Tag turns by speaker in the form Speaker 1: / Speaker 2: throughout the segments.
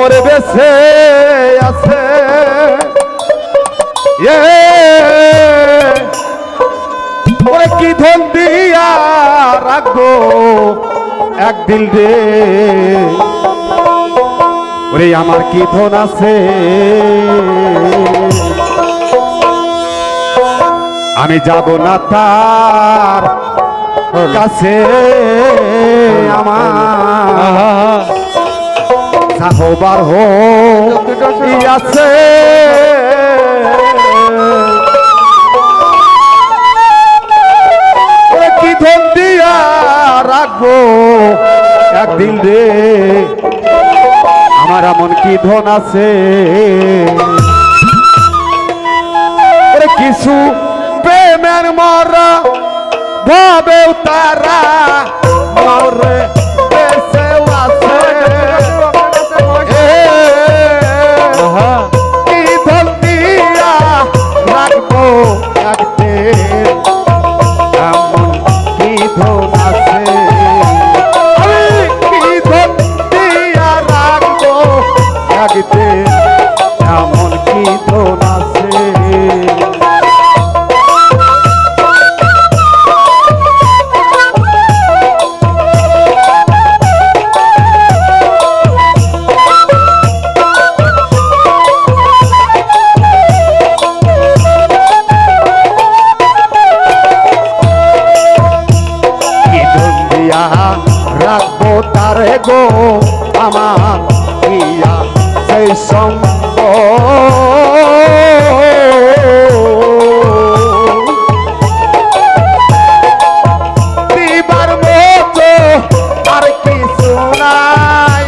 Speaker 1: মোর বেছে আছে। ওরে কি ধন দিয়া রাখব একদিন রে? ওরে আমার কি ধন আছে? আমি যাব না তার কাছে আমার। সাহবার হো আছে? কি ধন দিয়া রাখব একদিন রে? আমার এমন কি ধন আছে? কিছু প্রেমের মরা ভাবেও তারা মরে রাখব গো, আমার ইয়া সেই সঙ্গ দিবার মতো আর কিছু নাই।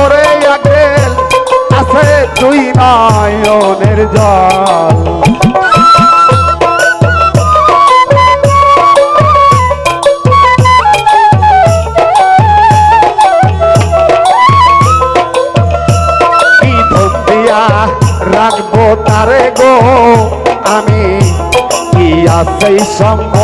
Speaker 1: ওরে আগেল আছে তুই নয়নের জল গো আমি কি আছে সঙ্গ?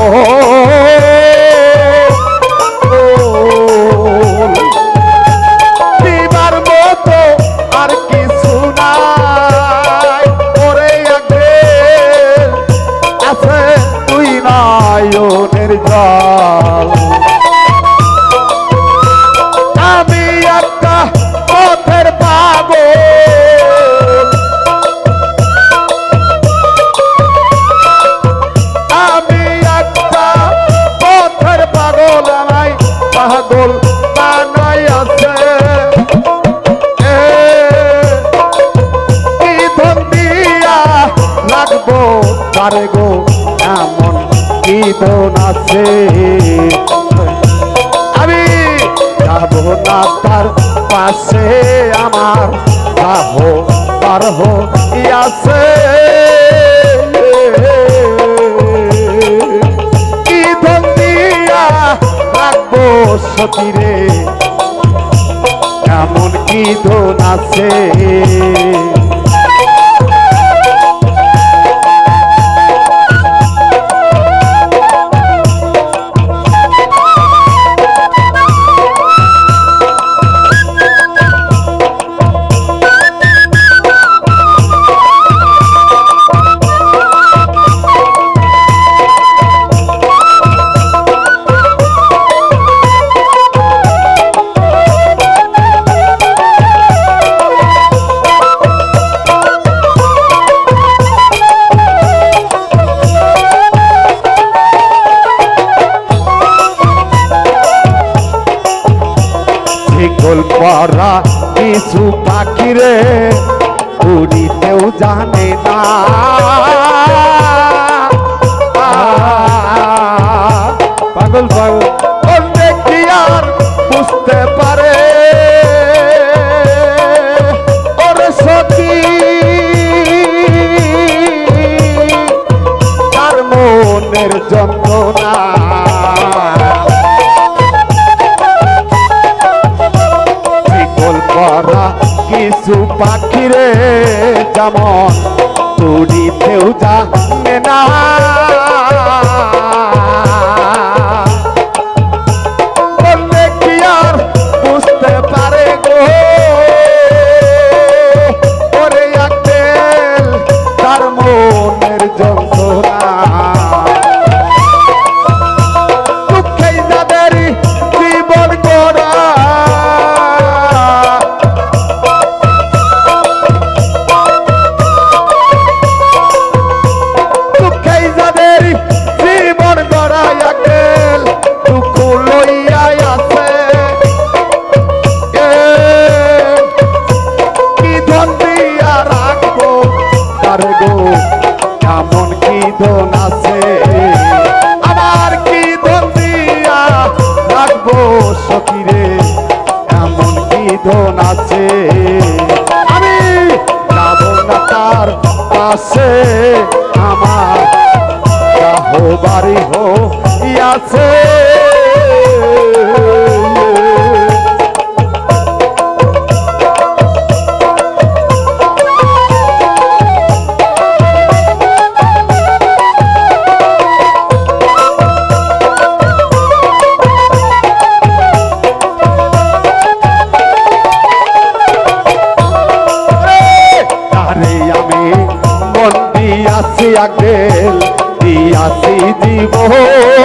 Speaker 1: তারে গো, এমন কি ধন আছে। আমি যাব না তার পাশে, আমার যাহ পার আছে। কি ধন দিয়া রাখব সতীরে এমন কি ধন আছে। পরা কিছু পাখিরে উড়িতেও জানে না। পাগল পাগল। বললে কি আর বুঝতে যেমন তুড়িতেও জানে কাছে আছি আগেল দিয়াছি জীবন।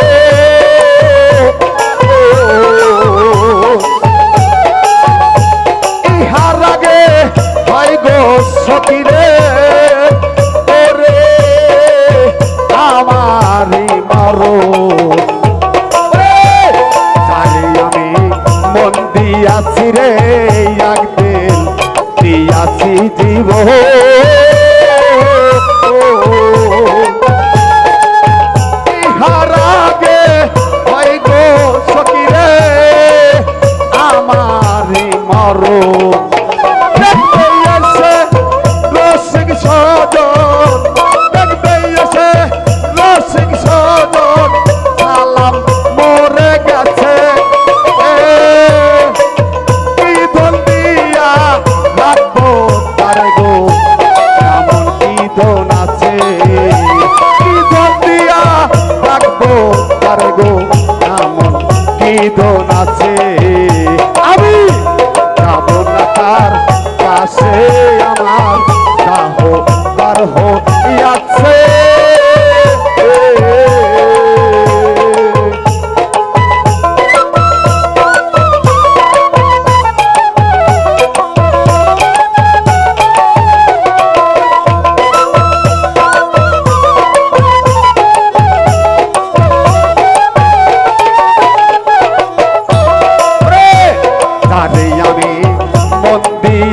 Speaker 1: সরস্বতী রে ওরে আমারি মারো তারে আমি মন দিয়াছি রে একদিন দিয়াছি জীবন। আমার গো এমন নিধন আছে আমি যাব না তার পাশে।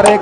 Speaker 1: আরে